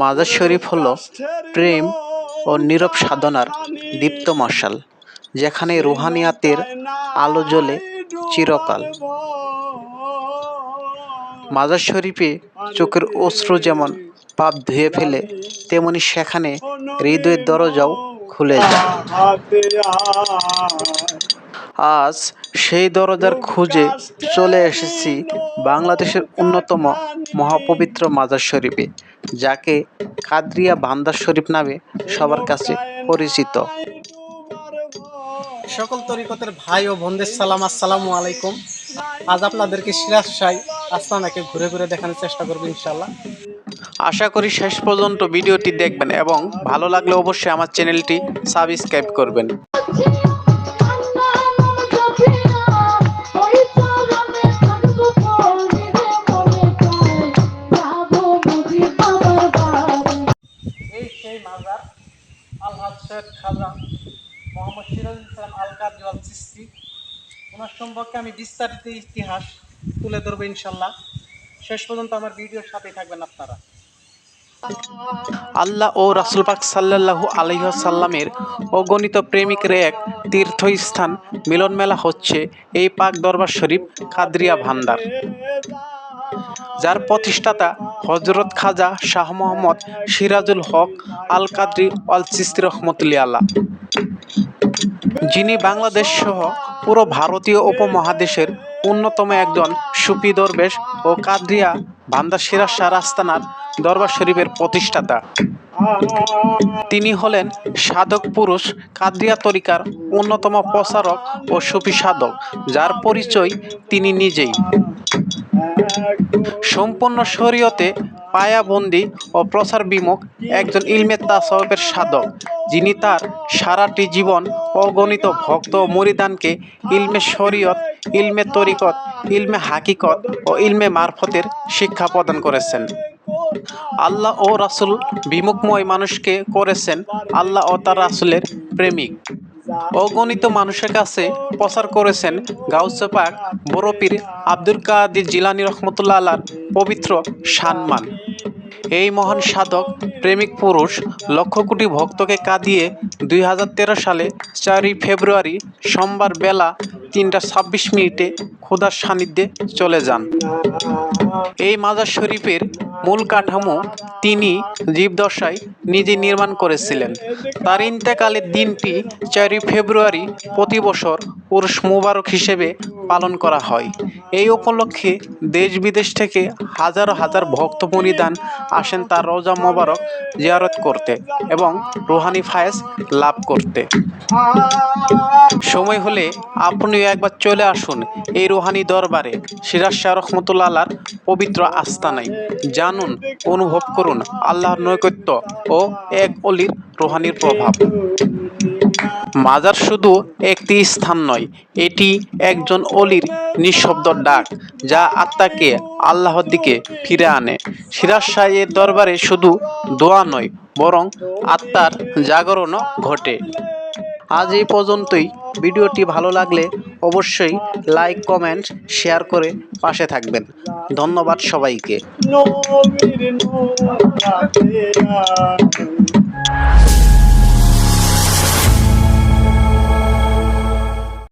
মাজার শরীফ হল প্রেম ও নীরব সাধনার দীপ্ত মশাল, যেখানে রুহানিয়াতের আলো জ্বলে চিরকাল। মাজার শরীফে চোখের অশ্রু যেমন পাপ ধুয়ে ফেলে, তেমনি সেখানে হৃদয়ের দরজাও খুলে যায়। আজ সেই দরজার খুঁজে চলে এসেছি বাংলাদেশের অন্যতম মহাপবিত্র মাজার শরীফে যাকে কাদরিয়া ভান্ডার শরীফ নামে সবার কাছে পরিচিত। সকল তরিকতের ভাই ও বোনদের সালাম আসসালামু আলাইকুম। আজ আপনাদেরকে সিরাজ শাহ আস্তানাকে ঘুরে ঘুরে দেখানোর চেষ্টা করব ইনশাল্লাহ আশা করি শেষ পর্যন্ত ভিডিওটি দেখবেন এবং ভালো লাগলে অবশ্যই আমার চ্যানেলটি সাবস্ক্রাইব করবেন। মোহাম্মদ সিরাজুল ইসলাম আল কাদি আল চিস্তি ওনার সম্পর্কে আমি বিস্তারিত ইতিহাস তুলে ধরবো ইনশাল্লাহ। শেষ পর্যন্ত আমার ভিডিওর সাথেই থাকবেন আপনারা। আল্লাহ ও রাসুল পাক সাল্লাল্লাহু আলহিহাসাল্লামের অগণিত প্রেমিকের এক তীর্থস্থান মিলন মেলা হচ্ছে এই পাক দরবার শরীফ কাদরিয়া ভান্ডার। যার প্রতিষ্ঠাতা হজরত খাজা শাহ মোহাম্মদ সিরাজুল হক আল কাদরি আল চিস্তি রহমতুল্লাহ আল্লাহ। যিনি বাংলাদেশ সহ পুরো ভারতীয় উপমহাদেশের অন্যতম একজন সুফি দরবেশ ও কাদরিয়া সিরাজ শাহ আস্তানার দরবার শরীফের প্রতিষ্ঠাতা। তিনি হলেন সাধক পুরুষ কাদরিয়া তরিকার অন্যতম প্রচারক ও সুফি সাধক, যার পরিচয় তিনি নিজেই। সম্পূর্ণ শরীয়তে পায়াবন্দি ও প্রচার বিমুখ একজন ইলমে তাসবের সাধক, যিনি তার সারাটি জীবন অগণিত ভক্ত ও মরিদানকে ইলমে শরীয়ত, ইলমে তরিকত, ইলমে হাকিকত ও ইলমে মারফতের শিক্ষা প্রদান করেছেন। আল্লাহ ও রাসুল বিমুখময় মানুষকে করেছেন আল্লাহ ও তার রাসুলের প্রেমিক। অগণিত মানুষের কাছে প্রচার করেছেন গাউসে পাক বড়পীর আব্দুল কাদির জিলানি রহমতুল্লাহ আল্লাহর পবিত্র সম্মান এই মহান সাধক, প্রেমিক পুরুষ, লক্ষ কোটি ভক্তকে কাঁদিয়ে দুই হাজার তেরো সালে চারই ফেব্রুয়ারি সোমবার বেলা তিনটা ছাব্বিশ মিনিটে খোদার সান্নিধ্যে চলে যান। এই মাজার শরীফের মূল কাঠামো তিনি জীবদশায় নিজে নির্মাণ করেছিলেন। তার ইন্তেকালের দিনটি চারই ফেব্রুয়ারি প্রতি বছর উর্স মুবারক হিসেবে পালন করা হয়। এই উপলক্ষে দেশ বিদেশ থেকে হাজার হাজার ভক্ত পরিধান আসেন তার রোজা মোবারক জিয়ারত করতে এবং রুহানি ফায়েজ লাভ করতে। সময় হলে আপনিও একবার চলে আসুন এই রুহানি দরবারে। সিরাজ শাহ রহমতুল্লাহ পবিত্র আস্তানায়। জানুন, অনুভব করুন আল্লাহর নৈকত্য ও এক অলির রুহানির প্রভাব। মাজার শুধু একটি স্থান নয়, এটি একজন অলির নিঃশব্দ ডাক, যা আত্মাকে আল্লাহর দিকে ফিরে আনে। সিরাজ শাহের দরবারে শুধু দোয়া নয়, বরং আত্মার জাগরণও ঘটে। আজ এই পর্যন্তই। ভিডিওটি ভালো লাগলে অবশ্যই লাইক, কমেন্ট, শেয়ার করে পাশে থাকবেন। ধন্যবাদ সবাইকে।